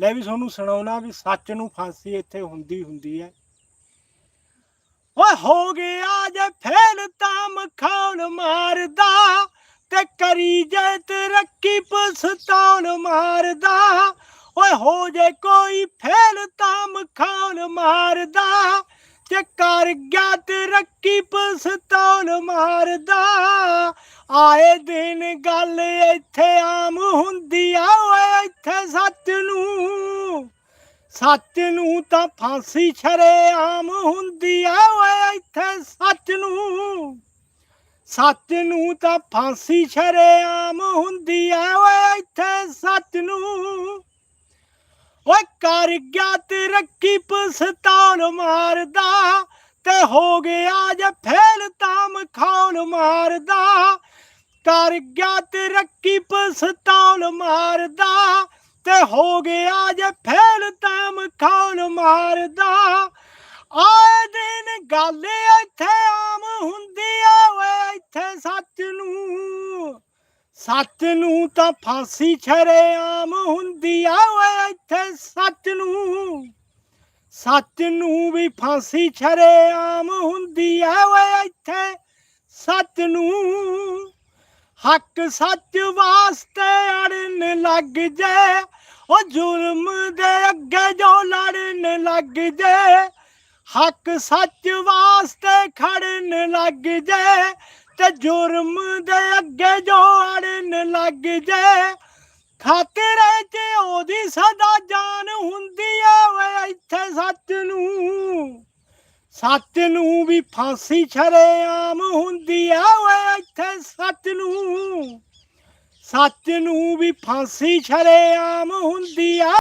ਲੈ ਵੀ ਤੁਹਾਨੂੰ ਸੁਣਾਉਣਾ ਵੀ ਸੱਚ ਨੂੰ ਫਾਂਸੀ ਇੱਥੇ ਹੁੰਦੀ ਹੁੰਦੀ ਹੈ। ਓਏ ਹੋ ਗਿਆ ਜੇ ਫੇਲ ਤਾਂ ਮਖਾਉਣ ਮਾਰਦਾ ਤੇ ਕਰੀ ਜੇ ਤਰੱਕੀ ਪਸਤਾਉਣ ਮਾਰਦਾ। ਓਏ ਹੋ ਜੇ ਕੋਈ ਫੇਲ ਤਾਂ ਮਖਾਉਣ ਮਾਰਦਾ ਤੇ ਕਰ ਗਿਆ ਤਰੱਕੀ ਪਸਤਾਉਣ ਮਾਰਦਾ। ਆਏ ਦਿਨ ਗੱਲ ਇੱਥੇ ਆਮ ਹੁੰਦੀ ਆ, ਓਏ ਇੱਥੇ ਸੱਚ ਸੱਚ ਨੂੰ ਤਾਂ ਫਾਂਸੀ ਛਰੇ ਆਮ ਹੁੰਦੀ ਆ ਓਏ ਇੱਥੇ ਸੱਚ ਨੂੰ। ਸੱਚ ਨੂੰ ਤਾਂ ਫਾਂਸੀ ਛਰੇ ਆਮ ਹੁੰਦੀ ਆ ਓਏ ਇੱਥੇ ਸੱਚ ਨੂੰ। ਓਏ ਕਰ ਗਿਆ ਤਰੱਕੀ ਪਸਤਾਉਣ ਮਾਰਦਾ ਤੇ ਹੋ ਗਿਆ ਜੇ ਫੇਲ ਤਾਂ ਮਖਾਉਣ ਮਾਰਦਾ। ਕਰ ਗਿਆ ਰੱਖੀ ਪਸਤਾਉਣ ਮਾਰਦਾ ਤੇ ਹੋ ਗਿਆ ਜੇ ਫੇਲ ਤਾਂ ਮਖਾਉਣ ਮਾਰਦਾ? ਆਏ ਦਿਨ ਗੱਲ ਇੱਥੇ ਆਮ ਹੁੰਦੀ ਆ, ਓਏ ਇੱਥੇ ਸੱਚ ਨੂੰ। ਸੱਚ ਨੂੰ ਤਾਂ ਫਾਂਸੀ ਛਰੇ ਆਮ ਹੁੰਦੀ ਆ, ਓਏ ਇੱਥੇ ਸੱਚ ਨੂੰ। ਸੱਚ ਨੂੰ ਵੀ ਫਾਂਸੀ ਛਰੇ ਆਮ ਹੁੰਦੀ ਆ, ਓਏ ਇੱਥੇ ਸੱਚ ਨੂੰ। ਹੱਕ ਸੱਚ ਵਾਸਤੇ ਅੜਨ ਲੱਗ ਜੇ ਉਹ ਜ਼ੁਲਮ ਦੇ ਅੱਗੇ ਜੋ ਲੜਨ ਲੱਗ ਜੇ, ਹੱਕ ਸੱਚ ਵਾਸਤੇ ਖੜਨ ਲੱਗ ਜੇ, ਤੇ ਜੁਰਮ ਦੇ ਅੱਗੇ ਜੋ ਅੜਨ ਲੱਗ ਜੇ, ਖਾਤਰੇ 'ਚ ਉਹਦੀ ਸਦਾ ਜਾਨ ਹੁੰਦੀ ਆ ਓਏ ਇੱਥੇ ਸੱਚ ਨੂੰ। ਸੱਚ ਨੂੰ ਵੀ ਫਾਂਸੀ ਛਰੇ ਆਮ ਹੁੰਦੀ ਆ ਓਏ ਇੱਥੇ ਸੱਚ ਨੂੰ। ਸੱਚ ਨੂੰ ਵੀ ਫਾਂਸੀ ਛਰੇ ਆਮ ਹੁੰਦੀ ਆ।